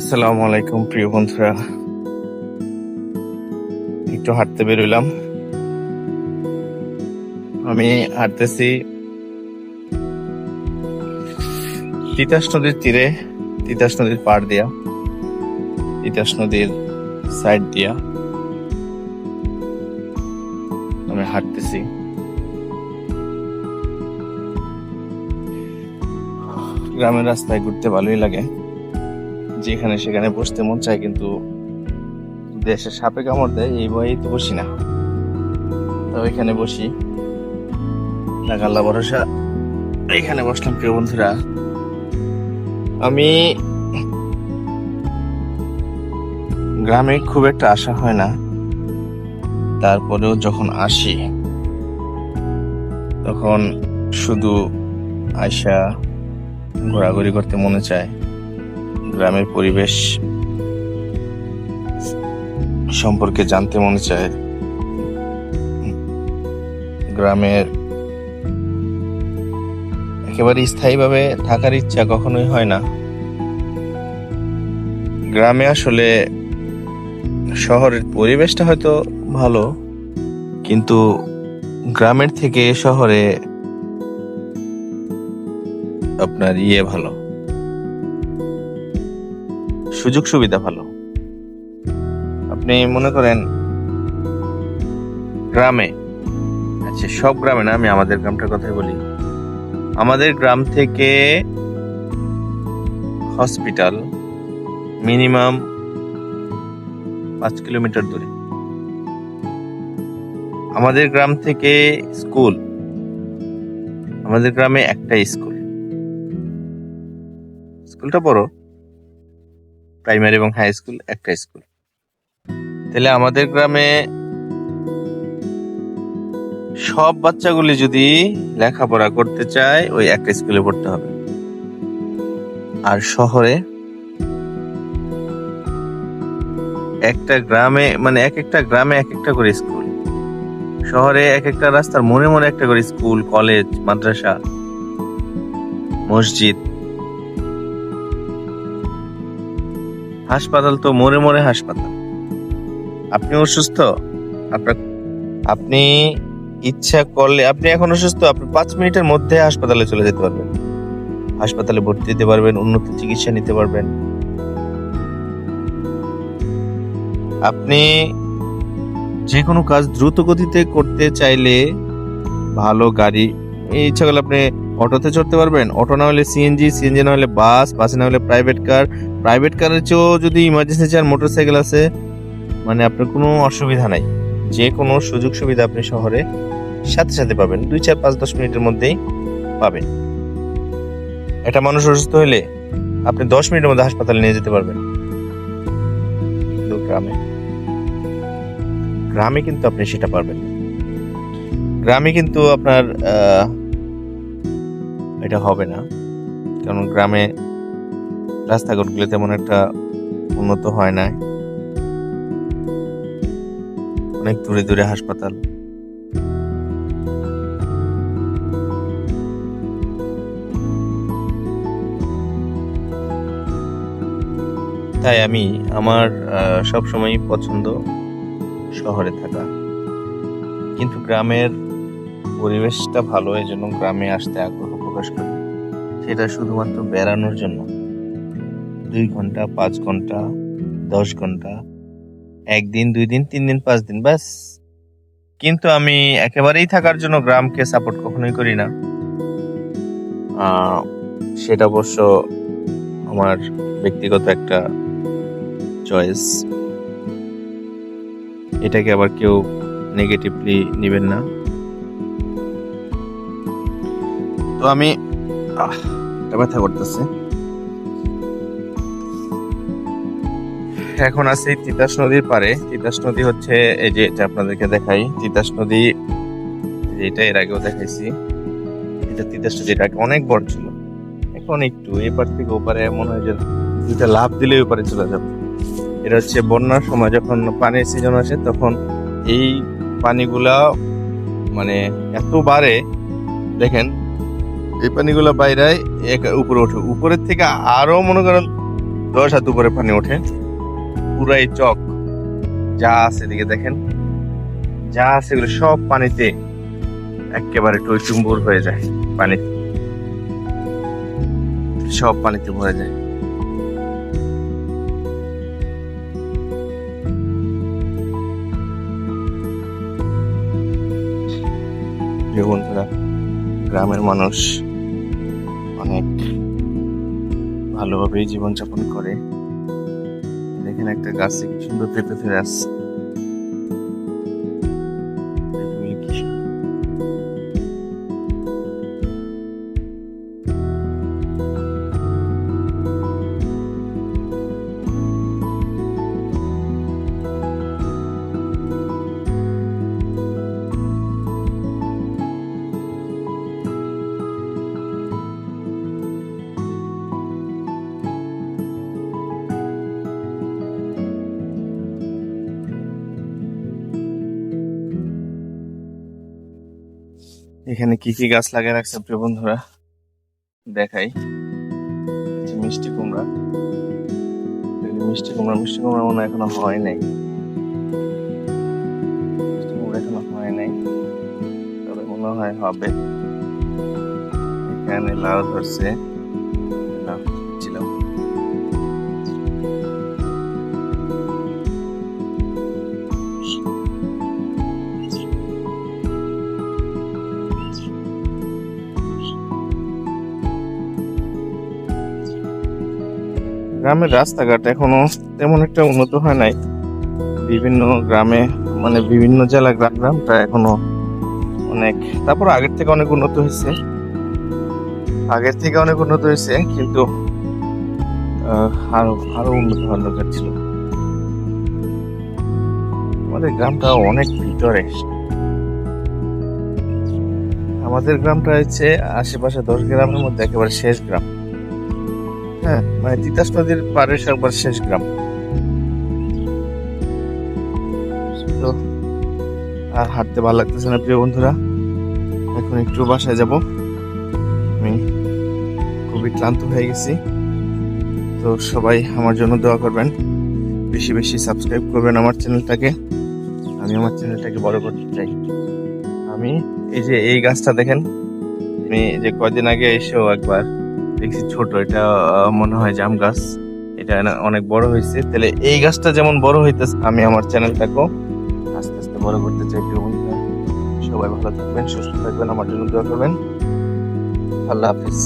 আসসালামু আলাইকুম, প্রিয় বন্ধুরা। একটু হাঁটতে বেরোলাম। আমি হাঁটতেছি তিতাস নদীর তীরে, তিতাস নদীর পাড় দিয়া, তিতাস নদীর সাইড দিয়া আমি হাঁটতেছি। গ্রামের রাস্তায় ঘুরতে ভালোই লাগে। যেখানে সেখানে বসতে মন চায়, কিন্তু দেশে সাপে কামড় দেয়, এই ভয়েই তো বসি না। তো এখানে বসি। নাগাল্লা ভরসা। এখানে বসলাম, প্রিয় বন্ধুরা। আমি গ্রামে খুব একটা আসা হয় না। তারপরেও যখন আসি, তখন শুধু আয়সা ঘোরাঘুরি করতে মনে চায়। গ্রামের পরিবেশ সম্পর্কে জানতে মনে চায়। গ্রামের একেবারে স্থায়ীভাবে থাকার ইচ্ছা কখনোই হয় না। গ্রামে আসলে শহরের পরিবেশটা হয়তো ভালো, কিন্তু গ্রামের থেকে শহরে আপনার ইয়ে ভালো। সুযোগ সুবিধা ভালো। আপনি মনে করেন গ্রামে আচ্ছা সব গ্রামে না, আমি আমাদের গ্রামটার কথাই বলি। আমাদের গ্রাম থেকে হসপিটাল মিনিমাম পাঁচ কিলোমিটার দূরে। আমাদের গ্রাম থেকে স্কুল, আমাদের গ্রামে একটাই স্কুল। স্কুলটা বড়। প্রাইমারি এবং হাই স্কুল একটা স্কুল তাহলে আমাদের গ্রামে সব বাচ্চাগুলি যদি লেখাপড়া করতে চায়, ওই একটা স্কুলে পড়তে হবে। আর শহরে একটা গ্রামে মানে এক একটা গ্রামে এক একটা করে স্কুল শহরে এক একটা রাস্তার মনে মনে একটা করে স্কুল কলেজ মাদ্রাসা, মসজিদ। হাসপাতাল তো মরে মরে হাসপাতাল। আপনি অসুস্থ? আপনি ইচ্ছা করলে আপনি এখন অসুস্থ, আপনি পাঁচ মিনিটের মধ্যে হাসপাতালে চলে যেতে পারবেন। হাসপাতালে ভর্তি দিতে পারবেন, উন্নত চিকিৎসা নিতে পারবেন। আপনি যে কোনো কাজ দ্রুত গতিতে করতে চাইলে ভালো গাড়ি এই ইচ্ছা করলে আপনি অটোতে চড়তে পারবেন। অটো না হলে সিএনজি সিএনজি না হলে বাস, বাসে না হলে প্রাইভেট কার প্রাইভেট কারের চেয়েও যদি ইমার্জেন্সি চান মোটরসাইকেল আছে মানে আপনার কোনো অসুবিধা নাই। যে কোনো সুযোগ সুবিধা আপনি শহরে সাথে সাথে পাবেন। দুই চার পাঁচ দশ মিনিটের মধ্যেই পাবেন। একটা মানুষ অসুস্থ হলে আপনি দশ মিনিটের মধ্যে হাসপাতালে নিয়ে যেতে পারবেন। গ্রামে গ্রামে কিন্তু আপনি সেটা পারবেন গ্রামে কিন্তু আপনার এটা হবে না। কারণ গ্রামে রাস্তাঘাটগুলো তেমন একটা উন্নত হয় না অনেক দূরে দূরে হাসপাতাল। তাই আমি আমার সব সময় পছন্দ শহরে থাকা। কিন্তু গ্রামের পরিবেশটা ভালো এই জন্য গ্রামে আসতে আগ্রহ প্রকাশ করি। সেটা শুধুমাত্র বেড়ানোর জন্য। দুই ঘণ্টা, পাঁচ ঘণ্টা, দশ ঘণ্টা, একদিন, দুই দিন, তিন দিন, পাঁচ দিন, ব্যাস। কিন্তু আমি একেবারেই থাকার জন্য গ্রামকে সাপোর্ট কখনোই করি না। সেটা অবশ্য আমার ব্যক্তিগত একটা চয়েস এটাকে আবার কেউ নেগেটিভলি নেবেন না। তো আমি এটা ব্যথা করতেছে। এখন আছি তিতাস নদীর পারে তিতাস নদী হচ্ছে এই যে এটা আপনাদেরকে দেখাই। তিতাস নদী যেটা এর আগেও দেখাইছি। এটা তিতাস নদী এটা অনেক বড় ছিল। এখন একটু এপার থেকে ওপারে মনে হয় যে দুইটা লাভ দিলে ওপারে চলে যাবে। এটা হচ্ছে বন্যার সময় যখন পানির সিজন আসে তখন এই পানিগুলা মানে এত বাড়ে, দেখেন, এই পানিগুলা বাইরে উপরে ওঠে। উপরের থেকে আরও মনে করেন দশ হাত উপরে পানি ওঠে। পুরাই চক। যা আছে এদিকে দেখেন। যা আছে এগুলো সব পানিতে একেবারে টইটুম্বুর হয়ে যায়, পানি। সব পানিতে ভরে যায়। বন্ধুরা, গ্রামের মানুষ অনেক ভালোভাবেই জীবনযাপন করে। দেখেন একটা গাছে কি সুন্দর পেঁপে ধরে আসছে। এখানে কি কি গাছ লাগিয়ে রাখছে প্রিয় বন্ধুরা? দেখাই। মিষ্টি কুমড়া। মিষ্টি কুমড়া মিষ্টি কুমড়া মনে এখনও হয় নাই। এখনও হয় নাই। মনে হয় হবে। এখানে লাউ ধরছে। গ্রামের রাস্তাঘাট এখনও তেমন একটা উন্নত হয় নাই। বিভিন্ন গ্রামে মানে বিভিন্ন জেলা গ্রাম গ্রামটা এখনও অনেক, তারপর আগের থেকে অনেক উন্নত হয়েছে। আগের থেকে অনেক উন্নত হয়েছে, কিন্তু আরও আরও উন্নত হওয়ার দরকার ছিল। আমাদের গ্রামটা অনেক ভিতরে। আমাদের গ্রামটা হচ্ছে আশেপাশে দশ গ্রামের মধ্যে একেবারে শেষ গ্রাম। হ্যাঁ মানে তিতাস নদীর পাড়ে একবার শেষ গ্রাম। তো, আর হাঁটতে ভালো লাগতেছে না, প্রিয় বন্ধুরা। এখন একটু বাসায় যাব। আমি খুবই ক্লান্ত হয়ে গেছি। তো সবাই আমার জন্য দোয়া করবেন। বেশি বেশি সাবস্ক্রাইব করবেন আমার চ্যানেলটাকে। আমি আমার চ্যানেলটাকে বড় করতে চাই। আমি এই যে এই গাছটা দেখেন, আমি যে কয়দিন আগে এসেও একবার দেখছি ছোট, এটা মনে হয় জাম গাছ। এটা অনেক বড় হয়েছে। তাহলে এই গাছটা যেমন বড় হইতেছে, আমি আমার চ্যানেলটাকেও আস্তে আস্তে বড় করতে চাই একটু সবাই ভালো থাকবেন, সুস্থ থাকবেন, আমার জন্য দোয়া করবেন। আল্লাহ হাফিজ।